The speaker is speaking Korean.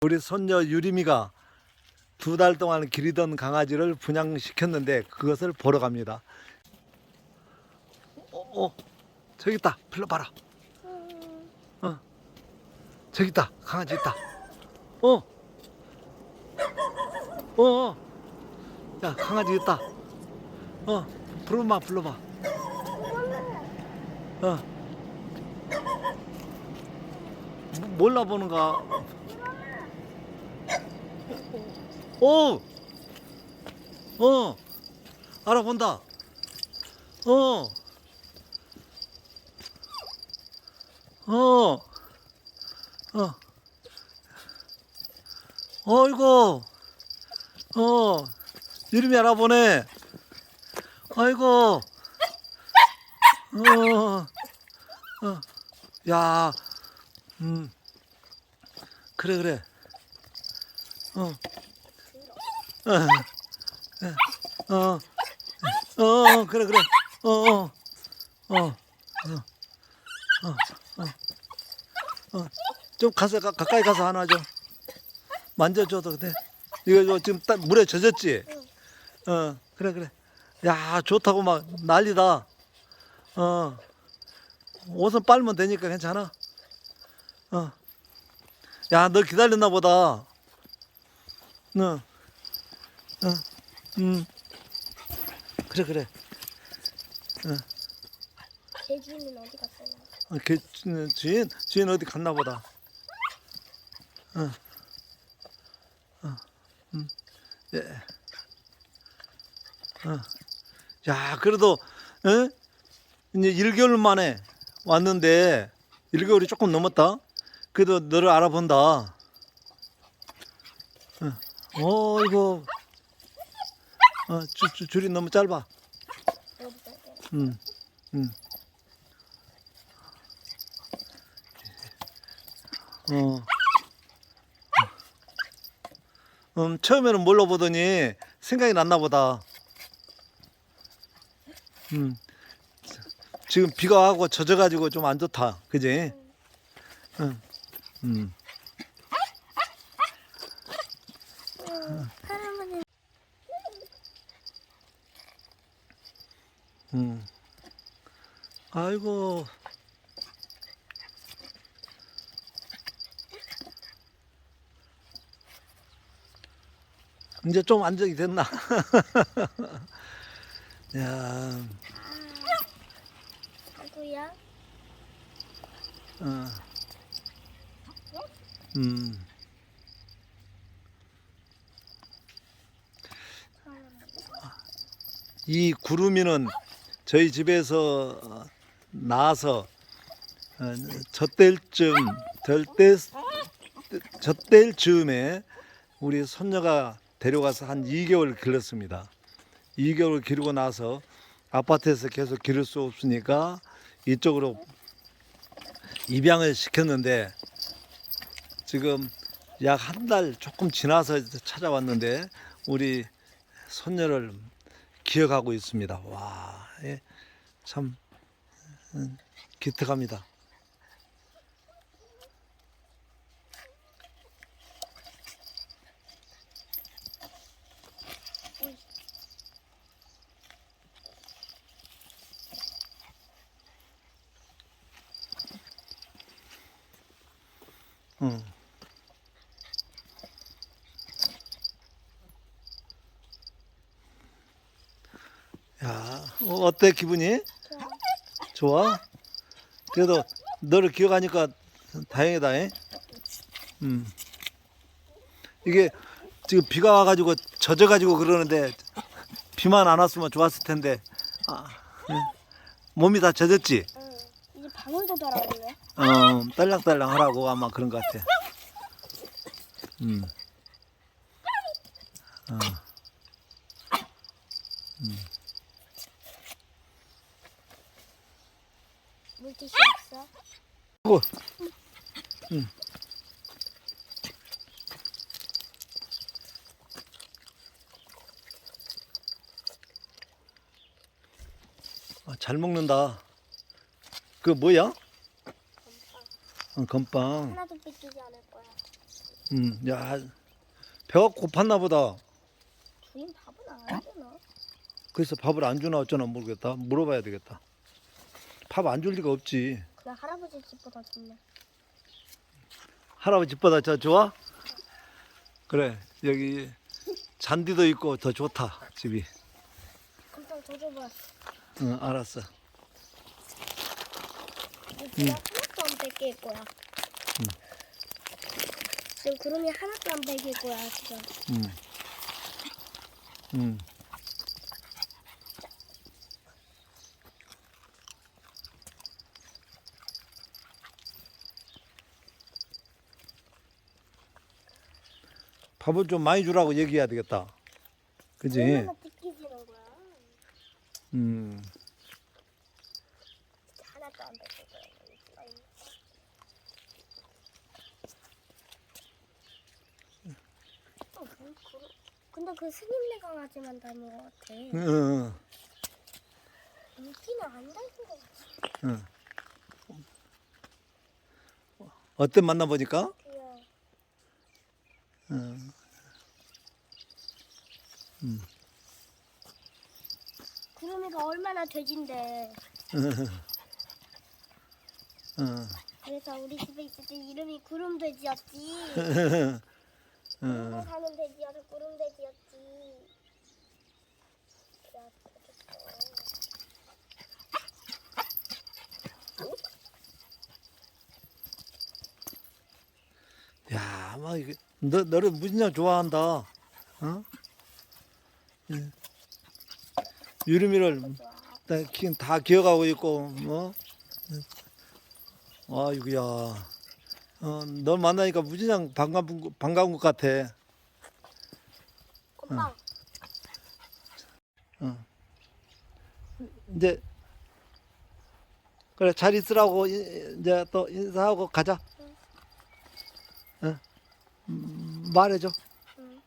우리 손녀 유림이가 두 달 동안 기르던 강아지를 분양시켰는데 그것을 보러 갑니다. 어, 어 저기 있다. 불러 봐라. 어, 저기 있다. 강아지 있다. 어, 어, 어. 야 강아지 있다. 어, 불러봐, 불러봐. 어. 뭐- 몰라 보는가? 오! 어! 알아본다. 어! 어! 어! 어이구! 어! 이름이 알아보네. 아이고! 어! 어! 야! 음. 그래, 그래. 어. 어, 어, 어, 어, 그래, 그래, 어, 어, 어, 어, 어, 어, 어, 좀 가서 가, 가까이 가서 하나 좀 만져줘도 돼. 이거 저 지금 딱 물에 젖었지? 어, 그래, 그래. 야, 좋다고 막 난리다. 어, 옷은 빨면 되니까 괜찮아. 어, 야, 너 기다렸나 보다. 어. 어, 음, 그래 그래. 제 주인은 어디 갔어요? 어, 걔 주- 주인 주인 어디 갔나 보다. 어, 어, 음, 예. 어, 야 그래도 어? 이제 1 개월 만에 왔는데 1 개월이 조금 넘었다. 그래도 너를 알아본다. 어, 어 이거 어, 줄, 줄, 줄이 너무 짧아. 갔어요? 음, 음. 어. 음, 처음에는 몰라 보더니 생각이 났나 보다. 음. 지금 비가 하고 젖어가지고 좀 안 좋다. 그지? 응. 음. 할아버지 음. 아이고. 이제 좀 안정이 됐나? 야, 누구야? 어. 음. 이 구름이는 저희 집에서 어, 나서 어, 젖될 쯤 젖때 젖될 즈음에 우리 손녀가 데려가서 한 2개월 길렀습니다. 2개월 기르고 나서 아파트에서 계속 기를 수 없으니까 이쪽으로 입양을 시켰는데 지금 약 한 달 조금 지나서 찾아왔는데 우리 손녀를 기억하고 있습니다. 와, 예, 참 음, 기특합니다. 응. 야, 어, 어때 기분이? 좋아? 그래도 너를 기억하니까 다행이다. 잉? 음. 이게 지금 비가 와가지고 젖어가지고 그러는데 비만 안 왔으면 좋았을 텐데 아, 응. 몸이 다 젖었지? 응. 이제 방울도 돌아오네. 어, 딸랑딸랑 하라고 아마 그런 것 같아. 음. 어. 물티슈 없어? 어. 음. 아, 잘 먹는다. 그 뭐야? 어, 건빵. 하나도 뺏기지 않을 거야. 음, 야, 배가 고팠나 보다. 주인 밥은 안 주나? 그래서 밥을 안 주나 어쩌나 모르겠다. 물어봐야 되겠다. 밥 안 줄 리가 없지. 그냥 할아버지 집보다 좋네. 할아버지 집보다 저 좋아? 그래, 여기 잔디도 있고 더 좋다, 집이. 금방 더 줘봐. 응, 알았어. 이거 하나도 안 뺏길 거야. 지금 구름이 하나도 안 뺏길 거야 지금. 음. 음. 밥을 좀 많이 주라고 얘기해야 되겠다. 그지? 얼마나 뺏기지는 거야? 음. 하나도 안. 어, 뭐? 근데 그 스님네 강아지만 닮은 것 같아. 응, 응, 인기는 안 닮은 것 같아. 응. 어때 만나보니까? 귀여워. 응. 구름이가 돼진데. 응. 그래서 우리 집에 있을 때 이름이 구름 돼지였지. 응. 구름에 사는 돼지여서 구름 돼지였지. 그래, 그랬어. 야, 막 이게 너 너를 무진장 좋아한다. 어? 예. 유림이를 좋아. 다, 기- 다 기억하고 있고 뭐. 아이고야. 어, 널 만나니까 무진장 반가운 것- 반가운 것 같아. 엄마, 어. 이제 그래 잘 있으라고 이- 이제 또 인사하고 가자. 어? 음, 말해줘. 응.